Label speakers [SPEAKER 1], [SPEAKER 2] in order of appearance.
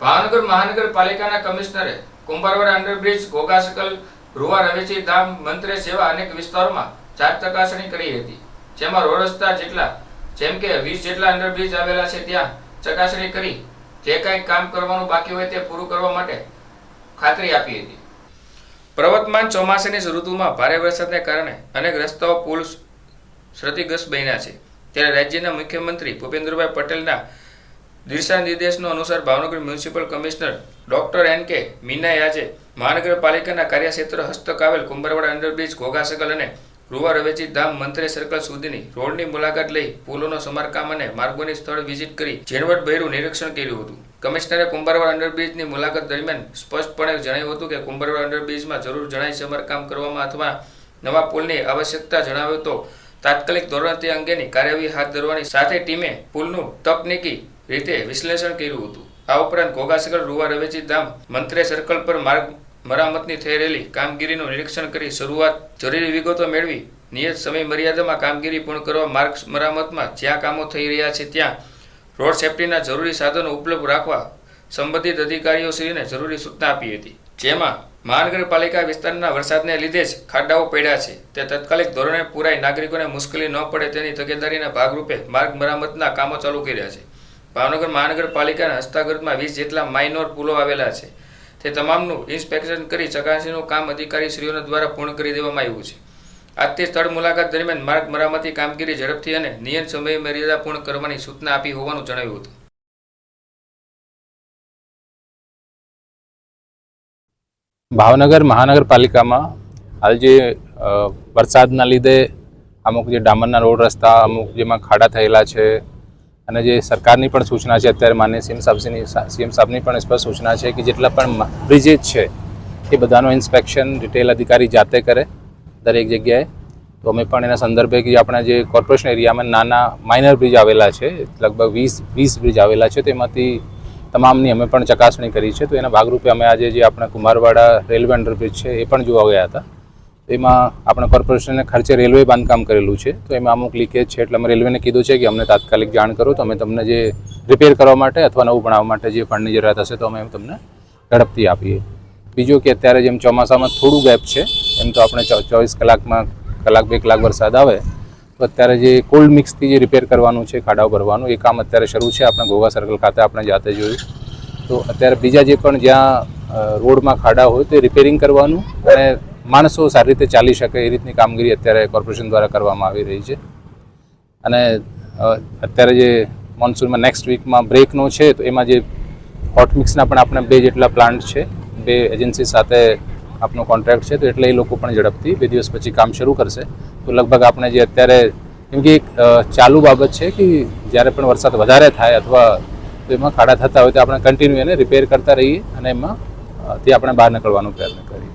[SPEAKER 1] ભાવનગર મહાનગરપાલિકાના કમિશનરે કુંભારવાડા અંડરબ્રિજ ઘોઘા રૂવા રવેચી ધામ, મંત્રે સેવા અનેક વિસ્તારોમાં જાત ચકાસણી કરી હતી. જેમાં રોડ રસ્તા જેટલા, જેમ કે વીસ જેટલા અંડરબ્રિજ આવેલા છે ત્યાં ચકાસણી કરી જે કાંઈ કામ કરવાનું બાકી હોય તે પૂરું કરવા માટે ખાતરી આપી હતી. પ્રવર્તમાન ચોમાસાની ઋતુમાં ભારે વરસાદને કારણે અનેક રસ્તાઓ પુલ ક્ષતિગ્રસ્ત બન્યા છે. ત્યારે રાજ્યના મુખ્યમંત્રી ભૂપેન્દ્રભાઈ પટેલના દિશા નિર્દેશનો અનુસાર Bhavnagar municipal commissioner doctor N K મીનાએ આજે મહાનગરપાલિકાના કાર્યક્ષેત્ર હસ્તક આવેલ કુંભરવાડા અંડરબ્રિજ ઘોઘા સકલ અને રૂવા રવેચી ધામ મંત્રે સર્કલ સુધીની રોડની મુલાકાત લઈ પુલોનો સમારકામ અને માર્ગોની સ્થળ વિઝિટ કરી ઝેરવટ ભર્યું નિરીક્ષણ કર્યું હતું. કમિશનરે કુંભારવાડ અંડરબ્રિજની મુલાકાત દરમિયાન સ્પષ્ટપણે જણાવ્યું હતું કે કુંભરવાડ અંડરબ્રિજમાં જરૂર જણાય સમારકામ કરવામાં અથવા નવા પુલની આવશ્યકતા જણાવ્યો તો તાત્કાલિક ધોરણે તે અંગેની કાર્યવાહી હાથ ધરવાની સાથે ટીમે પુલનું તકનીકી રીતે વિશ્લેષણ કર્યું હતું. આ ઉપરાંત ઘોઘાસગર રૂવા રવેચી ધામ, મંત્રે સર્કલ પર માર્ગ મરામતની થઈ રહેલી કામગીરીનું નિરીક્ષણ કરી શરૂઆત જરૂરી વિગતો મેળવી. નિયત સમય મર્યાદામાં કામગીરી પૂર્ણ કરવા માર્ગ મરામતમાં જ્યાં કામો થઈ રહ્યા છે ત્યાં રોડ સેફટીના જરૂરી સાધનો ઉપલબ્ધ રાખવા સંબંધિત અધિકારીઓશ્રીને જરૂરી સૂચના આપી હતી. જેમાં મહાનગરપાલિકા વિસ્તારના વરસાદને લીધે જ ખાડાઓ પડ્યા છે. તે તાત્કાલિક ધોરણે પુરાઈ નાગરિકોને મુશ્કેલી ન પડે તેની તકેદારીના ભાગરૂપે માર્ગ મરામતના કામો ચાલુ કર્યા છે. ભાવનગર મહાનગરપાલિકાના હસ્તાગતમાં વીસ જેટલા માઇનોર પુલો આવેલા છે. તે તમામનું ઇન્સ્પેક્શન કરી ચકાસણીનું કામ અધિકારીશ્રીઓના દ્વારા પૂર્ણ કરી દેવામાં આવ્યું છે. આજથી સ્થળ મુલાકાત દરમિયાન માર્ગ મરામતી કામગીરી ઝડપથી અને નિયત સમય મર્યાદા પૂર્ણ કરવાની સૂચના આપી હોવાનું જણાવ્યું હતું.
[SPEAKER 2] ભાવનગર મહાનગરપાલિકામાં હાલ જે વરસાદના લીધે અમુક જે ડામરના રોડ રસ્તા, અમુક જેમાં ખાડા થયેલા છે અને જે સરકારની પણ સૂચના છે, અત્યારે માન્ય સીએમ સાહેબની સીએમ સાહેબની પણ સ્પષ્ટ સૂચના છે કે જેટલા પણ બ્રિજેસ છે, એ બધાનું ઇન્સ્પેક્શન ડિટેલ અધિકારી જાતે કરે દરેક જગ્યાએ. તો અમે પણ એના સંદર્ભે કે આપણા જે કોર્પોરેશન એરિયામાં નાના માઇનર બ્રિજ આવેલા છે, લગભગ વીસ વીસ બ્રિજ આવેલા છે, તેમાંથી તમામની અમે પણ ચકાસણી કરી છે. તો એના ભાગરૂપે અમે આજે જે આપણા કુમારવાડા રેલવે અંડરબ્રિજ છે, એ પણ જોવા ગયા હતા. એમાં આપણે કોર્પોરેશનને ખર્ચે રેલવે બાંધકામ કરેલું છે. તો એમાં અમુક લીકેજ છે. એટલે અમે રેલવેને કીધું છે કે અમને તાત્કાલિક જાણ કરો. તો અમે તમને જે રિપેર કરવા માટે અથવા નવું બનાવવા માટે જે ફંડની જરૂરિયાત હશે તો અમે તમને ઝડપથી આપીએ. બીજું કે અત્યારે જેમ ચોમાસામાં થોડું ગેપ છે, એમ તો આપણે ચોવીસ કલાકમાં કલાક, બે કલાક વરસાદ આવે, તો અત્યારે જે કોલ્ડ મિક્સથી જે રિપેર કરવાનું છે, ખાડાઓ ભરવાનું, એ કામ અત્યારે શરૂ છે આપણે ગોવા સર્કલ ખાતે, આપણે જાતે જોયું. તો અત્યારે બીજા જે પણ જ્યાં રોડમાં ખાડા હોય તે રિપેરિંગ કરવાનું અને માણસો સારી રીતે ચાલી શકે એ રીતની કામગીરી અત્યારે કોર્પોરેશન દ્વારા કરવામાં આવી રહી છે. અને અત્યારે જે મોન્સૂનમાં નેક્સ્ટ વીકમાં બ્રેકનો છે, તો એમાં જે હોટમિક્સના પણ આપણે બે જેટલા પ્લાન્ટ છે, બે એજન્સી સાથે આપનો કોન્ટ્રાક્ટ છે, તો એટલે એ લોકો પણ ઝડપથી બે દિવસ પછી કામ શરૂ કરશે. તો લગભગ આપણે જે અત્યારે, કેમ કે એક ચાલુ બાબત છે કે જ્યારે પણ વરસાદ વધારે થાય અથવા તો એમાં ખાડા થતા હોય તો આપણે કન્ટિન્યુ એને રિપેર કરતા રહીએ અને એમાં થી આપણે બહાર નીકળવાનો પ્રયત્ન કરીએ.